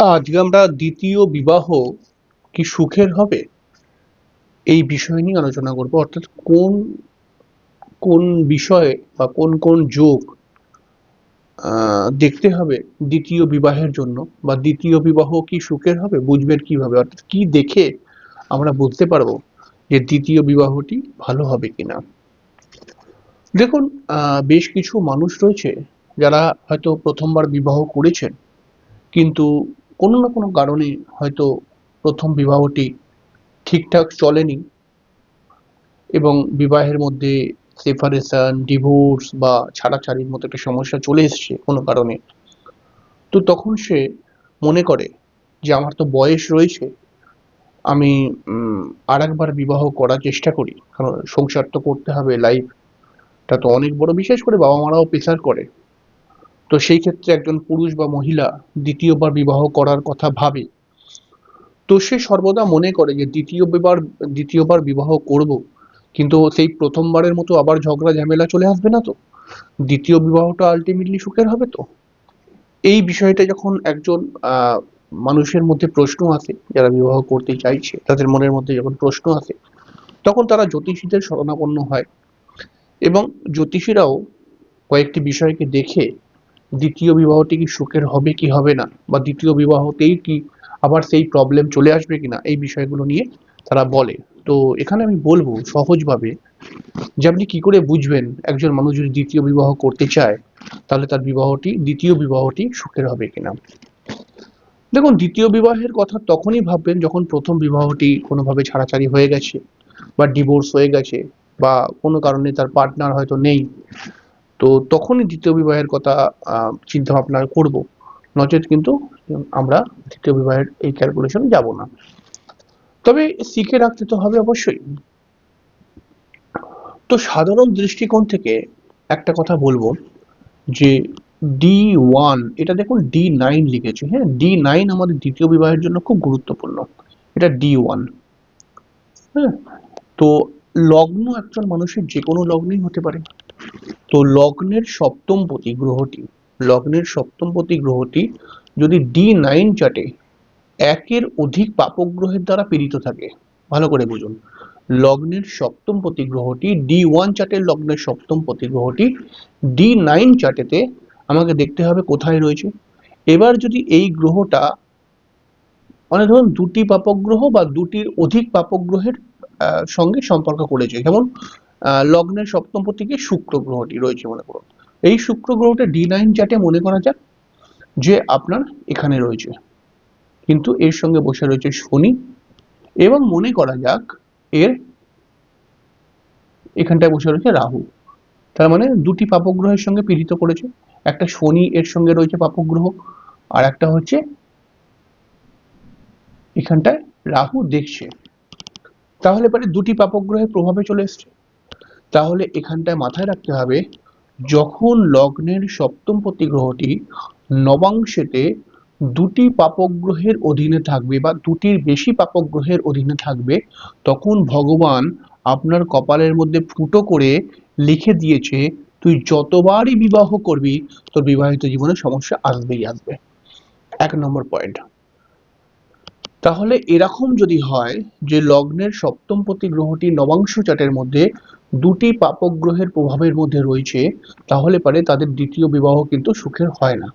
আজকে আমরা দ্বিতীয় বিবাহ কি সুখের হবে? এই বিষয় নিয়ে আলোচনা করব। অর্থাৎ কোন কোন বিষয়ে বা কোন কোন যোগ দেখতে হবে দ্বিতীয় বিবাহের জন্য বা দ্বিতীয় বিবাহ কি সুখের হবে? বুঝবেন কীভাবে? অর্থাৎ কি দেখে আমরা বুঝতে পারব যে দ্বিতীয় বিবাহটি ভালো হবে কিনা? দেখুন বেশ কিছু মানুষ রয়েছে যারা হয়তো প্রথমবার বিবাহ করেছেন, কিন্তু কোনো না কোনো কারণে হয়তো প্রথম বিবাহটি ঠিকঠাক চলেনি এবং বিবাহের মধ্যে সেপারেশন ডিভোর্স বা ছাড়াছাড়ির মতো একটা সমস্যা চলে এসছে কোনো কারণে। তো তখন সে মনে করে যে আমার তো বয়স রয়েছে, আমি আর একবার বিবাহ করার চেষ্টা করি। কারণ সংসার তো করতে হবে লাইফটা তো অনেক বড়। বিশেষ করে বাবা মারাও প্রেসার করে। তো সেই ক্ষেত্রে একজন পুরুষ বা মহিলা দ্বিতীয়বার বিবাহ করার কথা ভাবে। তো সে সর্বদা মনে করে যে দ্বিতীয় বিবার দ্বিতীয়বার বিবাহ করব, কিন্তু সেই প্রথমবারের মতো আবার ঝগড়া, ঝামেলা চলে আসবে না তো? দ্বিতীয় বিবাহটা আলটিমেটলি সুখের হবে তো? এই বিষয়টা যখন একজন মানুষের মধ্যে প্রশ্ন আসে, যারা বিবাহ করতে চাইছে, তাদের মনের মধ্যে যখন প্রশ্ন আসে, তখন তারা জ্যোতিষীদের শরণাপন্ন হয়। এবং জ্যোতিষীরাও কয়েকটি বিষয়কে দেখে দ্বিতীয় বিবাহটি কি সুখের হবে কি হবে না? বা দ্বিতীয় বিবাহতেই কি আবার সেই প্রবলেম চলে আসবে কিনা? এই বিষয়গুলো নিয়ে তারা বলে। তো এখানে আমি বলব সহজভাবে যে আপনি কি করে বুঝবেন একজন মানুষ যদি দ্বিতীয় বিবাহ করতে চায়, তাহলে তার বিবাহটি, দ্বিতীয় বিবাহটি সুখের হবে কিনা? দেখুন, দ্বিতীয় বিবাহের কথা তখনই ভাববেন যখন প্রথম বিবাহটি কোনোভাবে ছাড়াছাড়ি হয়ে গেছে বা ডিভোর্স হয়ে গেছে বা কোনো কারণে তার পার্টনার হয়তো নেই। তো তখনই দ্বিতীয় বিবাহের কথা চিন্তা ভাবনা করব। নচেত কিন্তু আমরা দ্বিতীয় বিবাহের এই ক্যালকুলেশন যাব না। তবে শিখে রাখতে তো হবে অবশ্যই। তো সাধারণ দৃষ্টিকোণ থেকে একটা কথা বলব যে ডি ওয়ান এটা দেখুন ডি নাইন লিখেছে হ্যাঁ? ডি নাইন আমাদের দ্বিতীয় বিবাহের জন্য খুব গুরুত্বপূর্ণ। এটা ডি ওয়ান হ্যাঁ? তো লগ্ন একজন মানুষের যে কোনো লগ্নই হতে পারে। তো লগ্নের সপ্তমপতি গ্রহটি লগ্নের সপ্তমপতি গ্রহটি যদি ডি নাইন চাটে একের অধিক পাপক গ্রহের দ্বারা পীড়িত থাকে। ভালো করে বুঝুন। লগ্নের সপ্তমপতি গ্রহটি ডি ওয়ান চার্টের লগ্নের সপ্তমপতি গ্রহটি ডি নাইন চার্টেতে আমাকে দেখতে হবে কোথায় রয়েছে। এবার যদি এই গ্রহটা মানে ধরুন দুটি পাপক গ্রহ বা দুটির অধিক পাপক গ্রহের আহ, সঙ্গে সম্পর্ক করেছে। যেমন লগ্নের সপ্তমপতিকে শুক্র গ্রহটি রয়েছে মনে করুন এই শুক্র গ্রহটা ডি নাইন চার্টে মনে করা যাক যে আপনার এখানে রয়েছে। কিন্তু এর সঙ্গে বসে রয়েছে শনি এবং মনে করা যাক এর এখানটায় বসে রয়েছে রাহু। তার মানে দুটি পাপগ্রহের সঙ্গে পীড়িত করেছে। একটা শনি এর সঙ্গে রয়েছে পাপগ্রহ আর একটা হচ্ছে এখানটায় রাহু দেখছে। তাহলে পরে দুটি পাপক গ্রহের প্রভাবে চলে এসছে। তাহলে এখানটায় মাথায় রাখতে হবে, যখন লগ্নের সপ্তমপতি গ্রহটি নবাংশেতে দুটি পাপক গ্রহের অধীনে থাকবে বা দুটির বেশি পাপক গ্রহের অধীনে থাকবে, তখন ভগবান আপনার কপালের মধ্যে ফুটো করে লিখে দিয়েছে, তুই যতবারই বিবাহ করবি, তোর বিবাহিত জীবনে সমস্যা আসবেই আসবে। এক নম্বর পয়েন্ট। তাহলে এরকম যদি হয় যে লগ্নের সপ্তমপতি গ্রহটি নবাংশ চাটের মধ্যে দুটি পাপগ্রহের প্রভাবের মধ্যে রয়েছে, তাহলে পারে তাদের দ্বিতীয় বিবাহ কিন্তু সুখের হয় না।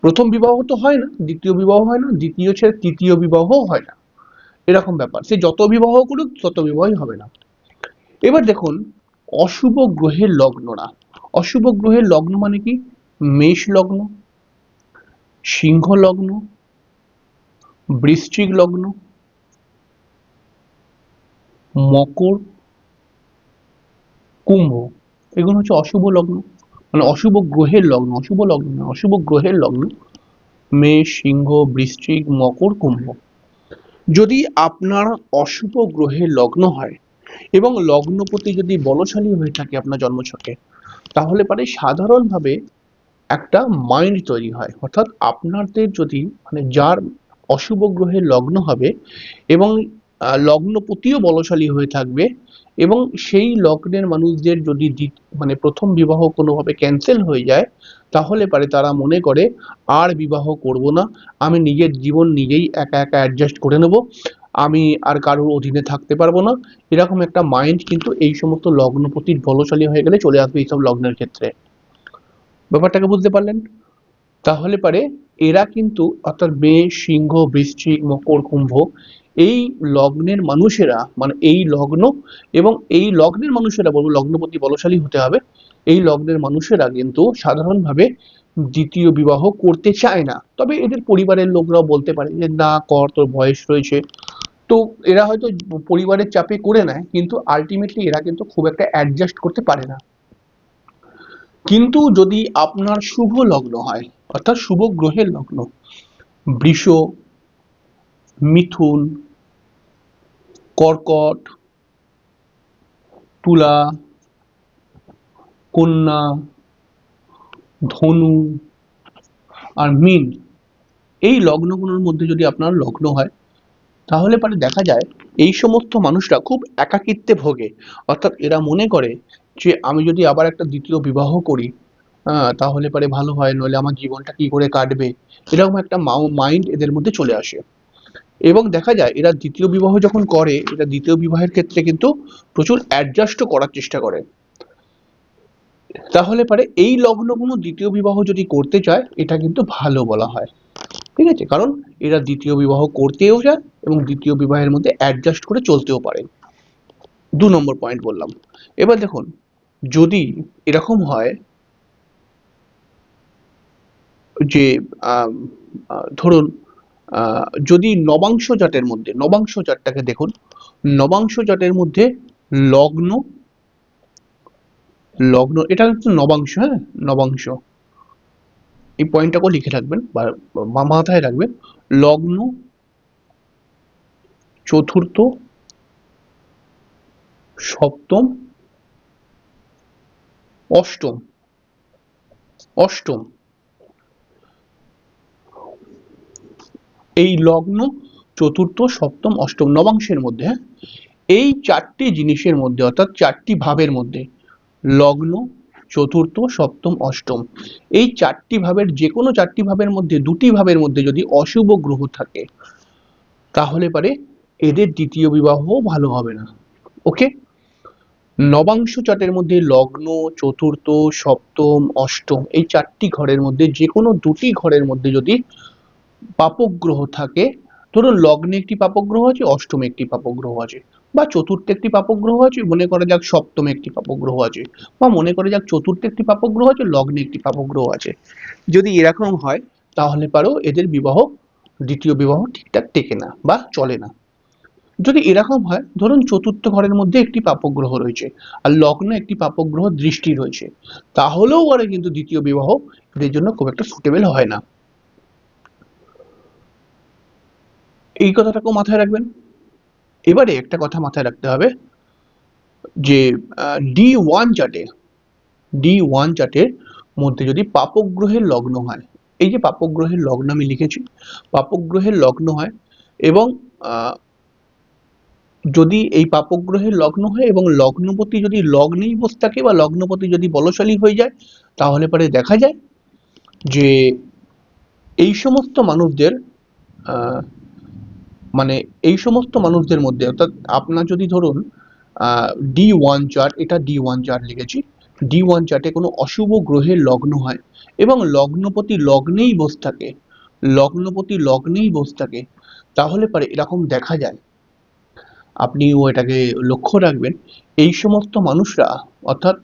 প্রথম বিবাহ তো হয় না, দ্বিতীয় বিবাহ হয় না, দ্বিতীয় ছেড়ে তৃতীয় বিবাহ হয় না। এরকম ব্যাপার। সে যত বিবাহ করুক, তত বিবাহই হবে না। এবার দেখুন, অশুভ গ্রহের লগ্ন না। অশুভ গ্রহের লগ্ন মানে কি? মেষ লগ্ন, সিংহ লগ্ন, বৃশ্চিক লগ্ন, মকর কুম্ভ, এগুলো হচ্ছে অশুভ লগ্ন মানে অশুভ গ্রহের লগ্ন, অশুভ লগ্ন অশুভ গ্রহের লগ্ন। মেষ, সিংহ, বৃশ্চিক, মকর, কুম্ভ। যদি আপনার অশুভ গ্রহের লগ্ন হয় এবং লগ্নপতি যদি বলশালী হয়ে থাকে আপনার জন্মছকে, তাহলে পারে সাধারণভাবে একটা মাইন্ড তৈরি হয়। অর্থাৎ আপনাদের যদি মানে যার অশুভ গ্রহের লগ্ন হবে এবং লগ্নপতিও বলশালী হয়ে থাকবে এবং সেই লগ্নের মানুষদের যদি মানে প্রথম বিবাহ কোনোভাবে ক্যান্সেল হয়ে যায়, তাহলে পারে তারা মনে করে, আর বিবাহ করব না, আমি নিজের জীবন নিজেই একা একা অ্যাডজাস্ট করে নেব, আমি আর কারোর অধীনে থাকতে পারব না। এরকম একটা মাইন্ড কিন্তু এই সমস্ত লগ্নপতির বলশালী হয়ে গেলে চলে আসবে এইসব লগ্নের ক্ষেত্রে। ব্যাপারটাকে বুঝতে পারলেন? তাহলে পারে এরা কিন্তু অর্থাৎ মেষ, সিংহ, বৃশ্চিক, মকর, কুম্ভ এই লগ্নের মানুষেরা মানে এই লগ্ন এবং এই লগ্নের মানুষেরা বলব, লগ্নপতি বলশালী হতে হবে। এই লগ্নের মানুষেরা কিন্তু সাধারণভাবে দ্বিতীয় বিবাহ করতে চায় না। তবে এদের পরিবারের লোকরাও বলতে পারে যে, না, কর, তোর বয়স রয়েছে। তো এরা হয়তো পরিবারের চাপে করে নেয়, কিন্তু আলটিমেটলি এরা কিন্তু খুব একটা অ্যাডজাস্ট করতে পারে না। কিন্তু যদি আপনার শুভ লগ্ন হয়, অর্থাৎ শুভ গ্রহের লগ্ন, বৃষ মিথুন, কর্কট, তুলা, কন্যা, ধনু আর মীন। এই লগ্নগুলোর মধ্যে যদি আপনার লগ্ন হয়, তাহলে পরে দেখা যায় এই সমস্ত মানুষরা খুব একাকিত্বে ভোগে। অর্থাৎ এরা মনে করে যে আমি যদি আবার একটা দ্বিতীয় বিবাহ করি তাহলে পরে ভালো হয়, নইলে আমার জীবনটা কি করে কাটবে? এরকম একটা মাইন্ড এদের মধ্যে চলে আসে। এবং দেখা যায় এরা দ্বিতীয় বিবাহ যখন করে, এরা দ্বিতীয় বিবাহের ক্ষেত্রে কিন্তু প্রচুর অ্যাডজাস্টও করার চেষ্টা করে। তাহলে পারে এই লগ্নগুলো দ্বিতীয় বিবাহ যদি করতে চায়, এটা কিন্তু ভালো বলা হয়। ঠিক আছে? কারণ এরা দ্বিতীয় বিবাহ করতেও যায় এবং দ্বিতীয় বিবাহের মধ্যে অ্যাডজাস্ট করে চলতেও পারে। দু নম্বর পয়েন্ট বললাম। এবার দেখুন, যদি এরকম হয় যে ধরুন যদি নবাংশ জাতের মধ্যে, নবাংশ জাতটাকে দেখুন, নবাংশ জাতের মধ্যে লগ্ন লগ্ন, এটা হচ্ছে নবাংশ হ্যাঁ? নবাংশ। এই পয়েন্টটাকেও লিখে রাখবেন, বা মাথায় রাখবেন, লগ্ন, চতুর্থ, সপ্তম, অষ্টম। অষ্টম। এই লগ্ন চতুর্থ, সপ্তম, অষ্টম, নবাংশের মধ্যে হ্যাঁ? এই চারটি জিনিসের মধ্যে, অর্থাৎ চারটি ভাবের মধ্যে, লগ্ন, চতুর্থ, সপ্তম, অষ্টম, এই চারটি ভাবের যে কোনো চারটি ভাবের মধ্যে, দুটি ভাবের মধ্যে যদি অশুভ গ্রহ থাকে, তাহলে পারে এদের দ্বিতীয় বিবাহ ভালো হবে না ওকে নবাংশ চাটের মধ্যে লগ্ন, চতুর্থ, সপ্তম, অষ্টম, এই চারটি ঘরের মধ্যে যে কোনো দুটি ঘরের মধ্যে যদি পাপগ্রহ থাকে। ধরুন লগ্নে একটি পাপগ্রহ আছে, অষ্টমে একটি পাপগ্রহ আছে, বা চতুর্থে একটি পাপগ্রহ আছে, মনে করা যাক সপ্তমে একটি পাপগ্রহ আছে, বা মনে করা যাক চতুর্থে একটি পাপগ্রহ আছে, লগ্নে একটি পাপগ্রহ আছে। যদি এরকম হয়, তাহলে পারো এদের বিবাহ, দ্বিতীয় বিবাহ ঠিকঠাক টেকে না বা চলে না। যদি এরকম হয়, ধরুন চতুর্থ ঘরের মধ্যে একটি পাপগ্রহ রয়েছে, আর লগ্নে একটি পাপগ্রহ দৃষ্টি রয়েছে, তাহলেও আরে কিন্তু দ্বিতীয় বিবাহ এদের জন্য খুব একটা সুটেবল হয় না। এই কথাটাকেও মাথায় রাখবেন। এবারে একটা কথা মাথায় রাখতে হবে যে ডি ওয়ান চার্টে ডি ওয়ান চার্টের মধ্যে যদি পাপগ্রহের লগ্ন হয়, এই যে পাপগ্রহের লগ্ন আমি লিখেছি, পাপগ্রহের লগ্ন হয় এবং যদি এই পাপগ্রহের লগ্ন হয় এবং লগ্নপতি যদি লগ্নেই বসে থাকে বা লগ্নপতি যদি বলশালী হয়ে যায়, তাহলে পরে দেখা যায় যে, এই সমস্ত মানুষদের মানে এই সমস্ত মানুষদের মধ্যে, অর্থাৎ আপনার যদি ধরুন ডি ওয়ান চার্ট এটা ডি ওয়ান চার্ট লিখেছি। ডি ওয়ান চার্টে কোনো অশুভ গ্রহের লগ্ন হয় এবং লগ্নপতি লগ্নেই বসে থাকে। লগ্নপতি লগ্নেই বসে থাকে। তাহলে পরে এরকম দেখা যায়। আপনিও এটাকে লক্ষ্য রাখবেন। এই সমস্ত মানুষরা, অর্থাৎ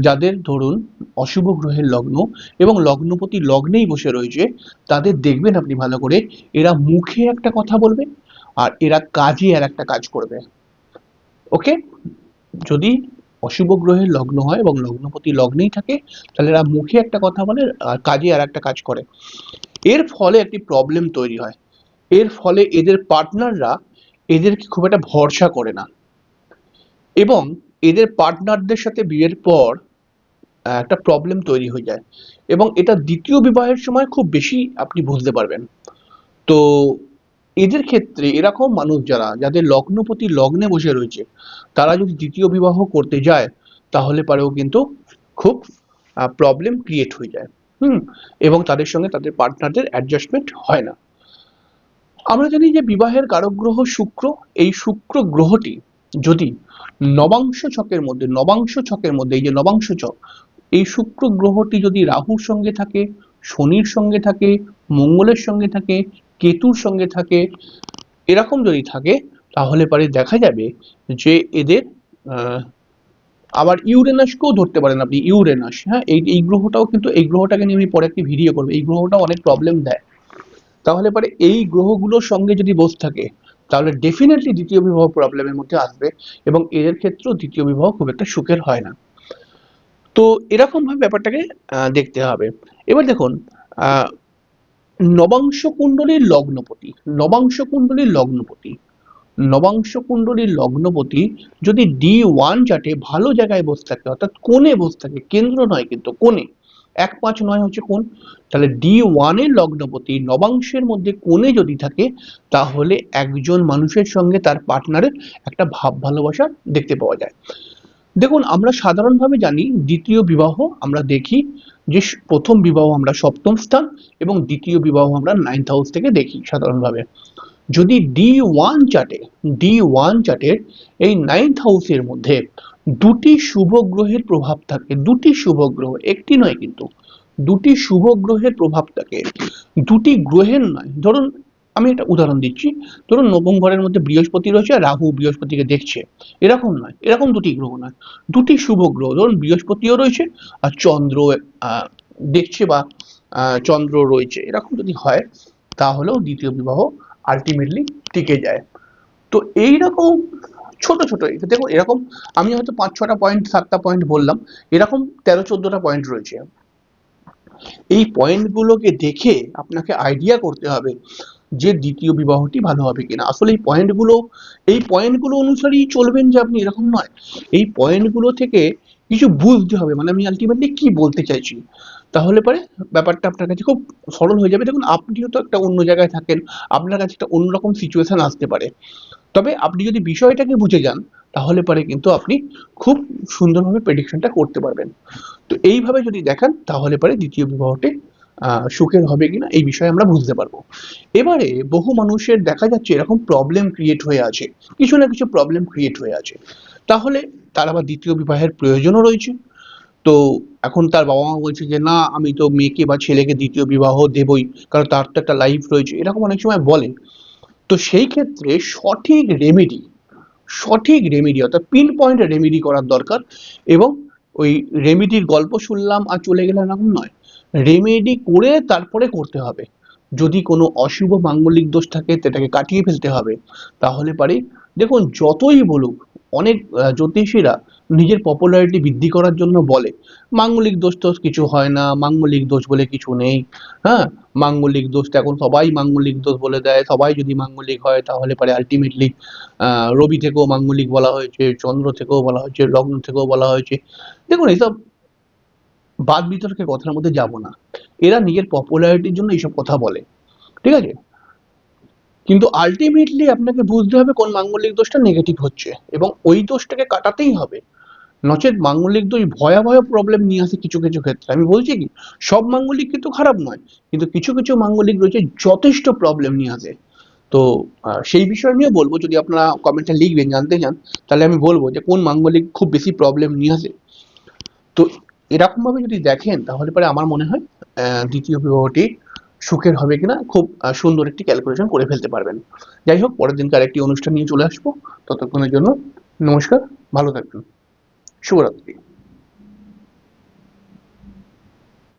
যাদের ধরুন অশুভ গ্রহের লগ্ন এবং লগ্নপতি লগ্নেই বসে রয়েছে, তাদের দেখবেন আপনি ভালো করে এরা মুখে একটা কথা বলবে আর এরা কাজে আর একটা কাজ করবে। ওকে? যদি অশুভ গ্রহের লগ্ন হয় এবং লগ্নপতি লগ্নেই থাকে, তাহলে এরা মুখে একটা কথা বলে আর কাজে আর একটা কাজ করে। এর ফলে একটি প্রবলেম তৈরি হয়। এর ফলে এদের পার্টনাররা এদেরকে খুব একটা ভরসা করে না। এবং এদের পার্টনারদের সাথে বিয়ের পর একটা প্রবলেম তৈরি হয়ে যায়। এবং এটা দ্বিতীয় বিবাহের সময় খুব বেশি আপনি বুঝতে পারবেন। তো এদের ক্ষেত্রে এরকম মানুষ যারা, যাদের লগ্নপতি লগ্নে বসে রয়েছে, তারা যদি দ্বিতীয় বিবাহ করতে যায়, তাহলে পরেও কিন্তু খুব প্রবলেম ক্রিয়েট হয়ে যায়। হুম? এবং তাদের সঙ্গে তাদের পার্টনারদের অ্যাডজাস্টমেন্ট হয় না। আমরা জানি যে বিবাহের কারক গ্রহ শুক্র, এই শুক্র গ্রহটি যদি নবাংশ ছকের মধ্যে, নবাংশ ছকের মধ্যে, এই যে নবাংশ ছক, এই শুক্র গ্রহটি যদি রাহুর সঙ্গে থাকে, শনির সঙ্গে থাকে, মঙ্গলের সঙ্গে থাকে, কেতুর সঙ্গে থাকে, এরকম যদি থাকে, তাহলে পরে দেখা যাবে যে এদের আবার ইউরেনাসকেও ধরতে পারেন আপনি, ইউরেনাস হ্যাঁ? এই এই গ্রহটাও কিন্তু, এই গ্রহটাকে নিয়ে আমি পরে একটি ভিডিও করব। এই গ্রহটাও অনেক প্রবলেম দেয়। তাহলে পরে এই গ্রহগুলোর সঙ্গে যদি বসে থাকে তাহলে ডেফিনেটলি দ্বিতীয় বিবাহ প্রবলেমের মধ্যে আসবে এবং এদের ক্ষেত্রেও দ্বিতীয় বিবাহ খুব একটা সুখের হয় না। তো এরকম ভাবে ব্যাপারটাকে দেখতে হবে। এবার দেখুন নবাংশ কুণ্ডলীর লগ্নপতি, নবাংশ কুণ্ডলীর লগ্নপতি, নবাংশ কুণ্ডলীর লগ্নপতি যদি ডি ওয়ান চার্টে ভালো জায়গায় বসে থাকে, অর্থাৎ কোণে বসে থাকে, কেন্দ্র নয় কিন্তু কোণে এক পাঁচ নয় হচ্ছে কোণ। তাহলে ডি ওয়ানের লগ্নপতি নবাংশের মধ্যে কোণে যদি থাকে, তাহলে একজন মানুষের সঙ্গে তার পার্টনারের একটা ভাব ভালোবাসা দেখতে পাওয়া যায়। দেখুন, আমরা সাধারণভাবে জানি দ্বিতীয় বিবাহ, আমরা দেখি যে প্রথম বিবাহ আমরা সপ্তম স্থান এবং দ্বিতীয় বিবাহ আমরা নাইন্থ হাউস থেকে দেখি সাধারণভাবে। যদি ডি ওয়ান চার্টে ডি ওয়ান চার্টের এই নাইন্থ হাউসের মধ্যে দুটি শুভ গ্রহের প্রভাব থাকে। দুটি শুভ গ্রহ, একটি নয় কিন্তু। দুটি শুভ গ্রহের প্রভাব থাকে। দুটি গ্রহের নয়। ধরুন, আমি একটা উদাহরণ দিচ্ছি। ধরুন, নবম ঘরের মধ্যে বৃহস্পতি রয়েছে আর রাহু বৃহস্পতিকে দেখছে। এরকম নয়। এরকম দুটি গ্রহ নয়। দুটি শুভ গ্রহ, ধরুন, বৃহস্পতিও রয়েছে আর চন্দ্র দেখছে বা চন্দ্র রয়েছে। এরকম যদি হয়, তাহলেও দ্বিতীয় বিবাহ আলটিমেটলি টিকে যায়। তো এইরকম ছোট ছোট। দেখুন, এরকম আমি হয়তো পাঁচ, ছটা পয়েন্ট সাতটা পয়েন্ট বললাম। এরকম তেরো, চোদ্দটা পয়েন্ট রয়েছে। এই পয়েন্টগুলোকে দেখে আপনাকে আইডিয়া করতে হবে যে দ্বিতীয় বিবাহটি ভালো হবে কিনা। আসলে এই পয়েন্টগুলো এই পয়েন্টগুলো অনুসারেই চলবেন যে আপনি এরকম নয়। এই পয়েন্টগুলো থেকে কিছু বুঝতে হবে। মানে আমি আলটিমেটলি কি বলতে চাইছি? তাহলে পরে ব্যাপারটা আপনার কাছে খুব সরল হয়ে যাবে। দেখুন, আপনিও তো একটা অন্য জায়গায় থাকেন, আপনার কাছে একটা অন্যরকম সিচুয়েশন আসতে পারে। তবে আপনি যদি বিষয়টাকে বুঝে যান, তাহলে পরে কিন্তু আপনি খুব সুন্দরভাবে প্রেডিকশনটা করতে পারবেন। তো এইভাবে যদি দেখান, তাহলে পরে দ্বিতীয় বিবাহটি সুখের হবে কিনা, এই বিষয়ে আমরা বুঝতে পারব। এবারে বহু মানুষের দেখা যাচ্ছে এরকম প্রবলেম ক্রিয়েট হয়ে আছে, কিছু না কিছু প্রবলেম ক্রিয়েট হয়ে আছে। তাহলে তার আবার দ্বিতীয় বিবাহের প্রয়োজনও রয়েছে। তো এখন তার বাবা মা বলছে যে, না, আমি তো মেয়েকে বা ছেলেকে দ্বিতীয় বিবাহ দেবই, কারণ তার তো একটা লাইফ রয়েছে। এরকম অনেক সময় বলে। তো সেই ক্ষেত্রে সঠিক রেমেডি সঠিক রেমেডি অর্থাৎ পিন পয়েন্ট রেমেডি করার দরকার এবং ওই রেমেডির গল্প শুনলাম আর চলে গেলাম এরকম নয়। রেমেডি করে তারপরে করতে হবে। যদি কোনো অশুভ, মাঙ্গলিক দোষ থাকে সেটাকে কাটিয়ে ফেলতে হবে। তাহলে পারি, দেখুন, যতই বলুক অনেক জ্যোতিষীরা নিজের পপুলারিটি বৃদ্ধি করার জন্য বলে। মাঙ্গলিক দোষ টোষ কিছু হয় না, মাঙ্গলিক দোষ বলে কিছু নেই হ্যাঁ? মাঙ্গলিক দোষটা এখন সবাই মাঙ্গলিক দোষ বলে দেয়, সবাই যদি মাঙ্গলিক হয় তাহলে পারে আলটিমেটলি রবি থেকেও মাঙ্গলিক বলা হয়েছে, চন্দ্র থেকেও বলা হয়েছে, লগ্ন থেকেও বলা হয়েছে। দেখুন, এইসব বাদ বিতর্কের কথার মধ্যে যাব না। এরা নিজের পপুলারিটির জন্য এইসব কথা বলে। ঠিক আছে? কিন্তু আলটিমেটলি আপনাকে বুঝতে হবে কোন মাঙ্গলিক দোষটা নেগেটিভ হচ্ছে এবং ওই দোষটাকে কাটাতেই হবে। নচেত মাঙ্গলিক দোষ ভয়াবহ প্রবলেম নিয়ে আসে কিছু কিছু ক্ষেত্রে। আমি বলছি কি, সব মাঙ্গলিক কিন্তু খারাপ নয়, কিন্তু কিছু কিছু মাঙ্গলিক রয়েছে যথেষ্ট প্রবলেম নিয়ে আসে। তো সেই বিষয় নিয়ে বলব, যদি আপনারা কমেন্টে লিখবেন, জানতে চান, তাহলে আমি বলব যে কোন মাঙ্গলিক খুব বেশি প্রবলেম নিয়ে আসে। তো, এরকমভাবে যদি দেখেন, তাহলে পরে আমার মনে হয় দ্বিতীয় বিবাহটি সুখের হবে কিনা, খুব সুন্দর একটি ক্যালকুলেশন করে ফেলতে পারবেন। যাই হোক, পরের দিনকার একটি অনুষ্ঠান নিয়ে চলে আসব। ততক্ষণের জন্য নমস্কার, ভালো থাকবেন। শুভরাত্রি।